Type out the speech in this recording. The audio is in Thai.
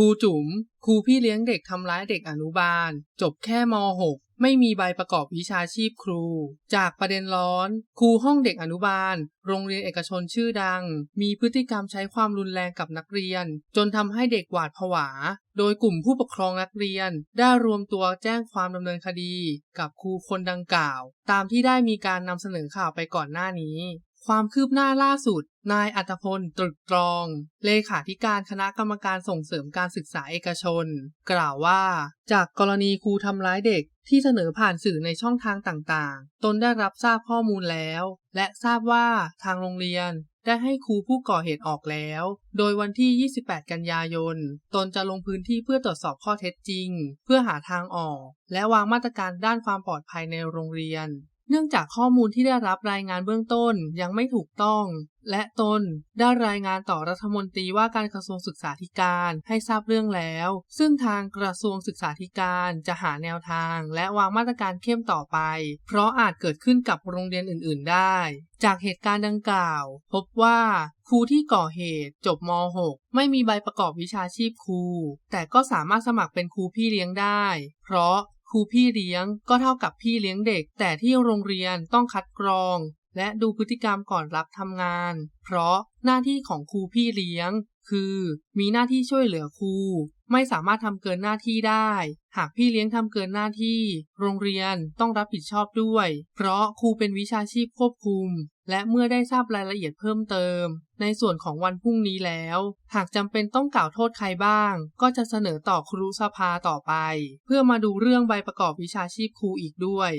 ครูจุ๋มครูพี่เลี้ยงเด็กทำร้ายเด็กอนุบาล จบแค่ม .6 ไม่มีใบประกอบวิชาชีพครู จากประเด็นร้อน ครูห้องเด็กอนุบาล โรงเรียนเอกชนชื่อดัง มีพฤติกรรมใช้ความรุนแรงกับนักเรียน จนทำให้เด็กหวาดผวา โดยกลุ่มผู้ปกครองนักเรียน ได้รวมตัวแจ้งความดำเนินคดี กับครูคนดังกล่าว ตามที่ได้มีการนำเสนอข่าวไปก่อนหน้านี้ ความคืบหน้าล่าสุด นายอัตพล ตรึกตรอง เลขาธิการคณะกรรมการส่งเสริมการศึกษาเอกชน กล่าวว่า จากกรณีครูทำร้ายเด็กที่เสนอผ่านสื่อในช่องทางต่างๆ ตนได้รับทราบข้อมูลแล้ว และทราบว่าทางโรงเรียนได้ให้ครูผู้ก่อเหตุออกแล้ว โดยวันที่ 28 กันยายน ตนจะลงพื้นที่เพื่อตรวจสอบข้อเท็จจริง เพื่อหาทางออก และวางมาตรการด้านความปลอดภัยในโรงเรียน เนื่องจากข้อมูลที่ได้รับรายงานเบื้องต้นยังไม่ถูกต้อง และตนได้รายงานต่อรัฐมนตรีว่าการกระทรวงศึกษาธิการให้ทราบเรื่องแล้ว ซึ่งทางกระทรวงศึกษาธิการจะหาแนวทาง และวางมาตรการเข้มต่อไป เพราะอาจเกิดขึ้นกับโรงเรียนอื่น ๆ ได้ จากเหตุการณ์ดังกล่าว พบว่าครูที่ก่อเหตุจบม .6 ไม่มีใบประกอบวิชาชีพครู แต่ก็สามารถสมัครเป็นครูพี่เลี้ยงได้ เพราะ ครูพี่เลี้ยงก็เท่ากับพี่เลี้ยงเด็ก แต่ที่โรงเรียนต้องคัดกรอง และดูพฤติกรรมก่อนรับทำงาน เพราะหน้าที่ของครูพี่เลี้ยง คือ มีหน้าที่ช่วยเหลือครู ไม่สามารถทำเกินหน้าที่ได้ หากพี่เลี้ยงทำเกินหน้าที่ โรงเรียนต้องรับผิดชอบด้วย เพราะครูเป็นวิชาชีพควบคุม และเมื่อได้ทราบรายละเอียดเพิ่มเติม ในส่วนของวันพรุ่งนี้แล้ว หากจำเป็นต้องกล่าวโทษใครบ้าง ก็จะเสนอต่อครูสภาต่อไป เพื่อมาดูเรื่องใบประกอบวิชาชีพครูอีกด้วย